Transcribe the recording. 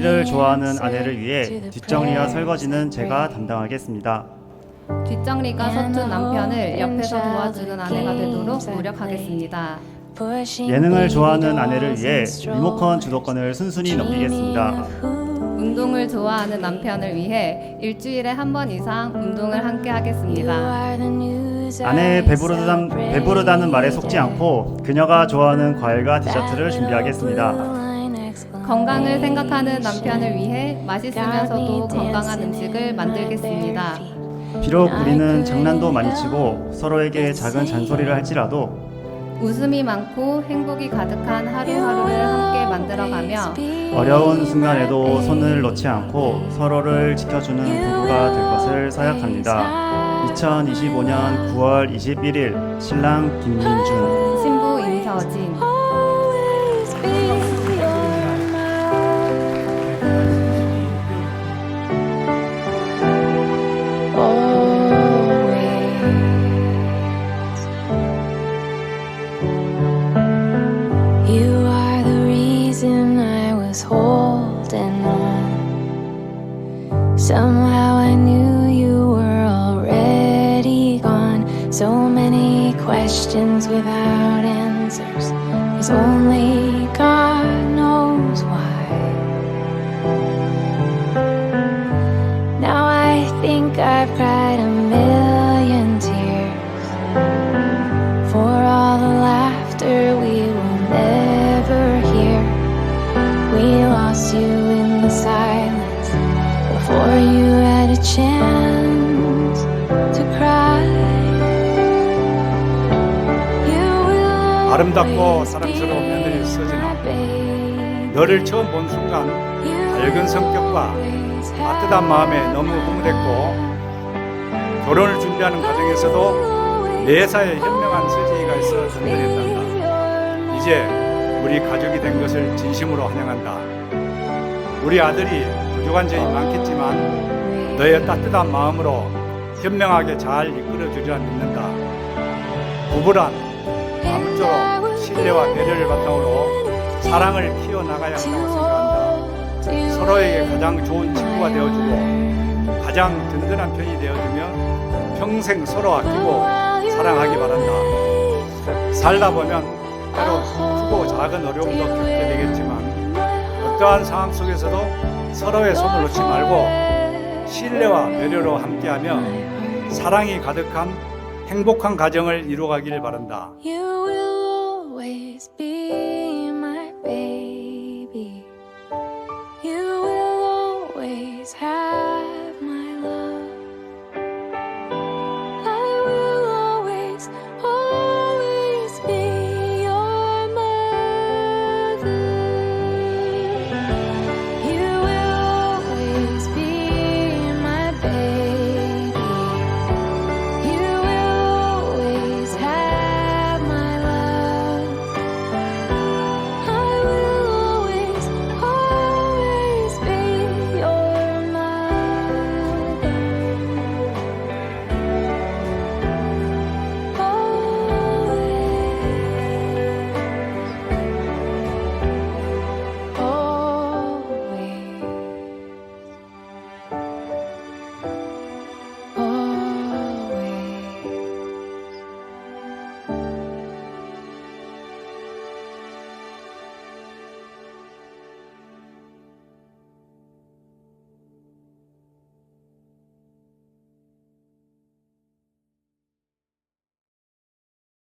좋아하는 아내를 위해 뒷정리와 설거지는 제가 담당하겠습니다. 뒷정리가 서툰 남편을 옆에서 도와주는 아내가 되도록 노력하겠습니다. 예능을 좋아하는 아내를 위해 리모컨 주도권을 순순히 넘기겠습니다. 운동을 좋아하는 남편을 위해 일주일에 한 번 이상 운동을 함께 하겠습니다. 아내의 배부르다는, 배부르다는 말에 속지 않고 그녀가 좋아하는 과일과 디저트를 준비하겠습니다. 건강을 생각하는 남편을 위해 맛있으면서도 건강한 음식을 만들겠습니다. 비록 우리는 장난도 많이 치고 서로에게 작은 잔소리를 할지라도 웃음이 많고 행복이 가득한 하루하루를 함께 만들어가며 어려운 순간에도 손을 놓지 않고 서로를 지켜주는 부부가 될 것을 서약합니다. 2025년 9월 21일 신랑 김민준. 신부 임서진 Somehow I knew you were already gone. So many questions without answers. Cause only God knows why. Now I think I've cried 아름답고 사랑스러운 며느리 서진아. 너를 처음 본 순간 밝은 성격과 따뜻한 마음에 너무 흐뭇했고 결혼을 준비하는 과정에서도 매사에 현명한 서지가 있어 든든했단다. 이제 우리 가족이 된 것을 진심으로 환영한다. 우리 아들이 부족한 점이 많겠지만 너의 따뜻한 마음으로 현명하게 잘 이끌어 주리라 믿는다. 부부란 아무쪼록 신뢰와 배려를 바탕으로 사랑을 키워나가야 한다고 생각한다. 서로에게 가장 좋은 친구가 되어주고 가장 든든한 편이 되어주며 평생 서로 아끼고 사랑하기 바란다. 살다 보면 때로 크고 작은 어려움도 겪게 되겠지만 어떠한 상황 속에서도 서로의 손을 놓지 말고 신뢰와 배려로 함께하며 사랑이 가득한 행복한 가정을 이루어가기를 바란다.